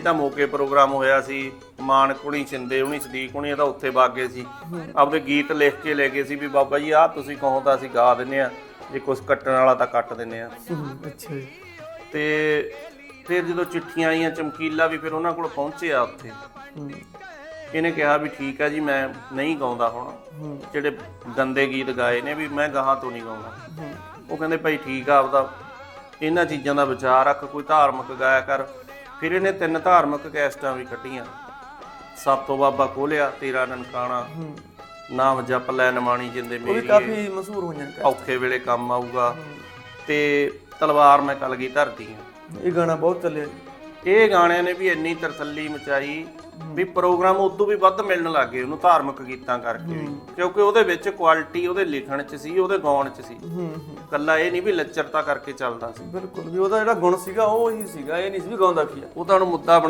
ਤਾਂ ਮੌਕੇ ਪ੍ਰੋਗਰਾਮ ਹੋਇਆ ਸੀ ਮਾਨ ਕੁਣੀ ਛਿੰਦੇ ਹੁਣੀ ਸਦੀਕ ਹੁਣੀ ਤਾਂ ਉੱਥੇ ਬਾਗੇ ਸੀ। ਆਪਦੇ ਗੀਤ ਲਿਖ ਕੇ ਲੈ ਗਏ ਸੀ ਵੀ ਬਾਬਾ ਜੀ ਆਹ ਤੁਸੀਂ ਕਹੋ ਤਾਂ ਅਸੀਂ ਗਾ ਦਿੰਨੇ ਆ ਜੇ ਕੁਝ ਕੱਟਣ ਵਾਲਾ ਤਾਂ ਕੱਟ ਦਿੰਨੇ ਆ ਅੱਛਾ ਜੀ। ਤੇ ਫਿਰ ਜਦੋਂ ਚਿੱਠੀਆਂ ਆਈਆਂ ਚਮਕੀਲਾ ਵੀ ਫਿਰ ਉਹਨਾਂ ਕੋਲ ਪਹੁੰਚਿਆ ਉੱਥੇ। ਹੂੰ। ਇਹਨੇ ਕਿਹਾ ਵੀ ਠੀਕ ਆ ਜੀ ਮੈਂ ਨਹੀਂ ਗਾਉਂਦਾ ਹੁਣ। ਜਿਹੜੇ ਗੰਦੇ ਗੀਤ ਗਾਏ ਨੇ ਵੀ ਮੈਂ ਗਾਹਾਂ ਤੋਂ ਨਹੀਂ ਗਾਉਂਦਾ। ਉਹ ਕਹਿੰਦੇ ਭਾਈ ਠੀਕ ਆ ਆਪਦਾ ਇਹਨਾਂ ਚੀਜ਼ਾਂ ਦਾ ਵਿਚਾਰ ਰੱਖ ਕੋਈ ਧਾਰਮਿਕ ਗਾਇਆ ਕਰ ਫਿਰ ਇਹਨੇ ਤਿੰਨ ਧਾਰਮਿਕ ਕੈਸਟਾਂ ਵੀ ਕੱਢੀਆਂ। ਸਾਤੋਂ ਬਾਬਾ ਖੋਲਿਆ ਤੇਰਾ ਨਨਕਾਣਾ। ਨਾਮ ਜਪ ਲੈ ਨਮਾਣੀ ਜਿੰਦੇ ਉਹ ਵੀ ਮੇਰੀ ਕਾਫੀ ਮਸ਼ਹੂਰ ਹੋਈਆਂ ਨੇ ਔਖੇ ਵੇਲੇ ਕੰਮ ਆਊਗਾ। ਤੇ ਤਲਵਾਰ ਮੈਂ ਕਲਗੀ ਧਰਦੀ ਆ। ਇਹ ਗਾਣਾ ਬਹੁਤ ਚੱਲਿਆ ਇਹ ਗਾਣਿਆਂ ਨੇ ਵੀ ਇੰਨੀ ਤਰਸੱਲੀ ਮਚਾਈ ਵੀ ਪ੍ਰੋਗਰਾਮ ਉਦੋਂ ਵੀ ਵੱਧ ਮਿਲਣ ਲੱਗੇ ਉਹਨੂੰ ਧਾਰਮਿਕ ਗੀਤਾਂ ਕਰਕੇ ਵੀ। ਕਿਉਂਕਿ ਉਹਦੇ ਵਿੱਚ ਕੁਆਲਿਟੀ ਉਹਦੇ ਲਿਖਣ 'ਚ ਸੀ ਉਹਦੇ ਗਾਉਣ 'ਚ ਸੀ। ਕੱਲਾ ਇਹ ਨਹੀਂ ਵੀ ਲੱਚਰਤਾ ਕਰਕੇ ਚੱਲਦਾ ਸੀ। ਬਿਲਕੁਲ ਵੀ ਉਹਦਾ ਜਿਹੜਾ ਗੁਣ ਸੀਗਾ ਉਹ ਹੀ ਸੀਗਾ ਇਹ ਨਹੀਂ ਸੀ ਵੀ ਗਾਉਂਦਾ ਕੀ ਆ। ਉਹ ਤਾਂ ਉਹਨੂੰ ਮੁੱਦਾ ਬਣਾ